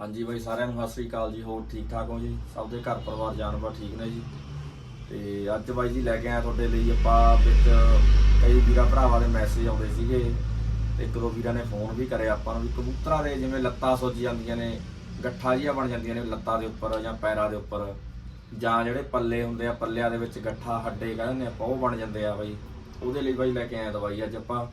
ਹਾਂਜੀ ਬਾਈ, ਸਾਰਿਆਂ ਨੂੰ ਸਤਿ ਸ੍ਰੀ ਅਕਾਲ ਜੀ, ਹੋਰ ਠੀਕ ਠਾਕ ਹੋ ਜੀ? ਸਭ ਦੇ ਘਰ ਪਰਿਵਾਰ ਜਾਨਵਰ ਠੀਕ ਨੇ ਜੀ। ਤੇ ਅੱਜ ਬਾਈ ਜੀ ਲੈ ਕੇ ਆਇਆ ਤੁਹਾਡੇ ਲਈ ਆਪਾਂ ਵਿੱਚ ਕਈ ਵੀਰਾਂ ਭਰਾਵਾਂ ਦੇ ਮੈਸੇਜ ਆਉਂਦੇ ਸੀਗੇ। ਤੇ ਇੱਕ ਦੋ ਵੀਰਾਂ ਨੇ ਫੋਨ ਵੀ ਕਰਿਆ ਆਪਾਂ ਨੂੰ ਵੀ, ਕਬੂਤਰਾਂ ਦੇ ਜਿਵੇਂ ਲੱਤਾਂ ਸੁੱਜ ਜਾਂਦੀਆਂ ਨੇ, ਗੱਠਾ ਜਿਹੀਆਂ ਬਣ ਜਾਂਦੀਆਂ ਨੇ ਲੱਤਾਂ ਦੇ ਉੱਪਰ ਜਾਂ ਪੈਰਾਂ ਦੇ ਉੱਪਰ। ਜਾਂ ਜਿਹੜੇ ਪੱਲੇ ਹੁੰਦੇ ਆ, ਪੱਲਿਆਂ ਦੇ ਵਿੱਚ ਗੱਠਾ, ਹੱਡੇ ਕਹਿੰਦੇ ਨੇ ਆਪਾਂ, ਉਹ ਬਣ ਜਾਂਦੇ ਆ ਬਾਈ। ਉਹਦੇ ਲਈ ਬਾਈ ਲੈ ਕੇ ਆਇਆ ਦਵਾਈ ਅੱਜ ਆਪਾਂ।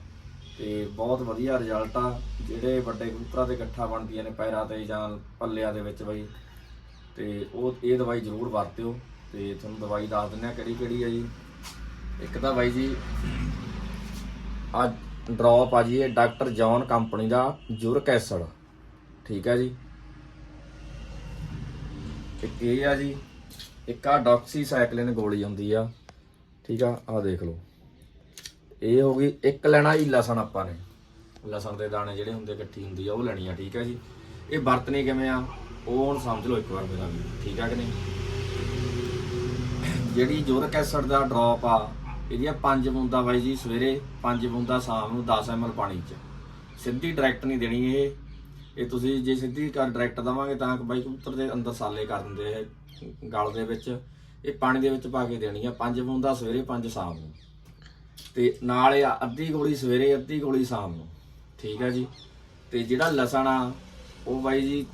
ਤੇ ਬਹੁਤ ਵਧੀਆ ਰਿਜ਼ਲਟ ਆ। ਜਿਹੜੇ ਵੱਡੇ ਕਬੂਤਰਾਂ ਦੇ ਗੱਠਾ ਬਣਦੀਆਂ ਨੇ ਪੈਰਾਂ ਤੇ ਜਾਂ ਪੱਲਿਆਂ ਦੇ ਵਿੱਚ ਬਾਈ। ਤੇ ਉਹ, ਇਹ ਦਵਾਈ ਜ਼ਰੂਰ ਵਰਤਿਓ ਤੇ ਤੁਹਾਨੂੰ ਦਵਾਈ ਦੱਸ ਦਿੰਦੇ ਆ ਕਿਹੜੀ ਕਿਹੜੀ ਆ ਜੀ। ਇੱਕ ਤਾਂ ਬਾਈ ਜੀ ਆ ਡ੍ਰੌਪ ਆ ਜੀ ਇਹ ਡਾਕਟਰ ਜੌਨ ਕੰਪਨੀ ਦਾ ਜੁਰਕ ਐਸਿਡ। ਠੀਕ ਹੈ ਜੀ। ਇੱਕ ਇਹ ਆ ਜੀ, ਇੱਕ ਆ ਡਾਕਸੀਸਾਈਕਲਿਨ ਗੋਲੀ ਹੁੰਦੀ ਆ। ਠੀਕ ਆ ਆ ਦੇਖ ਲਓ। ਇਹ ਹੋ ਗਈ, ਇੱਕ ਲੈਣਾ ਜੀ ਲਸਣ ਆਪਾਂ ਨੇ। ਲਸਣ ਦੇ ਦਾਣੇ ਜਿਹੜੇ ਹੁੰਦੇ, ਇਕੱਠੀ ਹੁੰਦੀ ਆ, ਉਹ ਲੈਣੀ ਆ ਠੀਕ ਹੈ ਜੀ। ਇਹ ਵਰਤਣੀ ਕਿਵੇਂ ਆ? ਉਹ ਹੁਣ ਸਮਝ ਲਓ ਇੱਕ ਵਾਰ ਮੇਰਾ ਵੀ ਠੀਕ ਆ ਕਿ ਨਹੀਂ? ਜਿਹੜੀ ਜੋਰਕ ਐਸਿਡ ਦਾ ਡ੍ਰੌਪ ਆ, ਇਹਦੀਆਂ ਪੰਜ ਬੂੰਦਾਂ ਬਾਈ ਜੀ ਸਵੇਰੇ, ਪੰਜ ਬੂੰਦਾਂ ਸ਼ਾਮ ਨੂੰ 10 ml ਪਾਣੀ 'ਚ। ਸਿੱਧੀ ਡਾਇਰੈਕਟ ਨਹੀਂ ਦੇਣੀ ਇਹ। ਇਹ ਤੁਸੀਂ ਜੇ ਸਿੱਧੀ ਕਰ ਡਾਇਰੈਕਟ ਦਵਾਂਗੇ ਤਾਂ ਬਾਈ ਕਬੂਤਰ ਦੇ ਅੰਦਰ ਸਾਲੇ ਕਰ ਦਿੰਦੇ ਇਹ ਗਲ ਦੇ ਵਿੱਚ। ਇਹ ਪਾਣੀ ਦੇ ਵਿੱਚ ਪਾ ਕੇ ਦੇਣੀ ਆ, ਪੰਜ ਬੂੰਦਾਂ ਸਵੇਰੇ, ਪੰਜ ਸ਼ਾਮ ਨੂੰ। ਤੇ ਨਾਲ ਇਹ ਅੱਧੀ ਗੋਲੀ ਸਵੇਰੇ, ਅੱਧੀ ਗੋਲੀ ਸ਼ਾਮ ਨੂੰ। ਠੀਕ ਹੈ ਜੀ? ਤੇ ਜਿਹੜਾ ਲਸਣ ਆ, ਉਹ ਬਾਈ ਜੀ,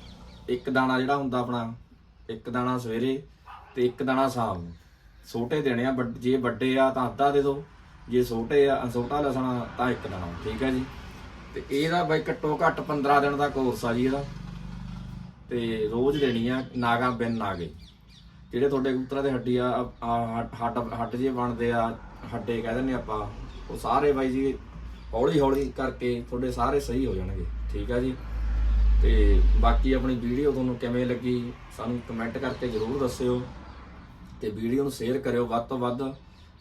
ਇੱਕ ਦਾਣਾ ਜਿਹੜਾ ਹੁੰਦਾ ਆਪਣਾ, ਇੱਕ ਦਾਣਾ ਸਵੇਰੇ ਤੇ ਇੱਕ ਦਾਣਾ ਸ਼ਾਮ ਨੂੰ। ਛੋਟੇ ਦੇਣੇ ਆ, ਵੱਡ- ਜੇ ਵੱਡੇ ਆ ਤਾਂ ਅੱਧਾ ਦੇ ਦਿਓ, ਜੇ ਛੋਟੇ ਆ ਛੋਟਾ ਲਸਣ ਆ, ਤਾਂ ਇੱਕ ਦਾਣਾ, ਠੀਕ ਹੈ ਜੀ? ਤੇ ਇਹਦਾ ਬਾਈ ਘੱਟੋ ਘੱਟ 15 ਦਿਨ ਦਾ ਕੋਰਸ ਆ ਜੀ ਇਹਦਾ। ਤੇ ਰੋਜ਼ ਦੇਣੀ ਆ, ਨਾਗਾ ਬਿਨ ਨਾਗੇ। ਜਿਹੜੇ ਤੁਹਾਡੇ ਕਬੂਤਰਾਂ ਦੇ ਹੱਡੀ ਆ ਆ ਹੱਡ ਹੱਡ ਜੇ ਬਣਦੇ ਆ, ਹੱਡੇ ਕਹਿ ਦਿੰਦੇ ਆਪਾਂ, ਉਹ ਸਾਰੇ ਬਾਈ ਜੀ ਹੌਲੀ ਹੌਲੀ ਕਰਕੇ ਤੁਹਾਡੇ ਸਾਰੇ ਸਹੀ ਹੋ ਜਾਣਗੇ, ਠੀਕ ਆ ਜੀ? ਤੇ ਬਾਕੀ ਆਪਣੀ ਵੀਡੀਓ ਤੁਹਾਨੂੰ ਕਿਵੇਂ ਲੱਗੀ, ਸਾਨੂੰ ਕਮੈਂਟ ਕਰਕੇ ਜਰੂਰ ਦੱਸਿਓ ਤੇ ਵੀਡੀਓ ਨੂੰ ਸ਼ੇਅਰ ਕਰਿਓ ਵੱਧ ਤੋਂ ਵੱਧ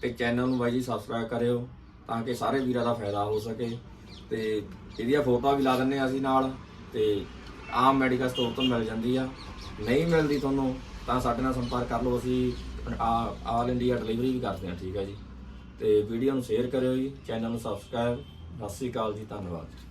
ਤੇ ਚੈਨਲ ਨੂੰ ਬਾਈ ਜੀ ਸਬਸਕ੍ਰਾਈਬ ਕਰਿਓ ਤਾਂ ਕਿ ਸਾਰੇ ਵੀਰਾਂ ਦਾ ਫਾਇਦਾ ਹੋ ਸਕੇ। ਤੇ ਇਹਦੀਆਂ ਫੋਟੋਆਂ ਵੀ ਲਾ ਦਿੰਨੇ ਆ ਅਸੀਂ ਨਾਲ ਤੇ ਆਮ ਮੈਡੀਕਲ ਸਟੋਰ ਤੋਂ ਮਿਲ ਜਾਂਦੀ ਆ। ਨਹੀਂ ਮਿਲਦੀ ਤੁਹਾਨੂੰ ਤਾਂ ਸਾਡੇ ਨਾਲ ਸੰਪਰਕ ਕਰ ਲਓ, ਅਸੀਂ ਆ- ਆਲ ਇੰਡੀਆ ਡਿਲੀਵਰੀ ਵੀ ਕਰਦੇ ਹਾਂ, ਠੀਕ ਹੈ ਜੀ। ਤੇ ਵੀਡੀਓ ਨੂੰ ਸ਼ੇਅਰ ਕਰਿਓ ਜੀ, ਚੈਨਲ ਨੂੰ ਸਬਸਕ੍ਰਾਈਬ। ਸਤਿ ਸ਼੍ਰੀ ਅਕਾਲ ਜੀ, ਧੰਨਵਾਦ।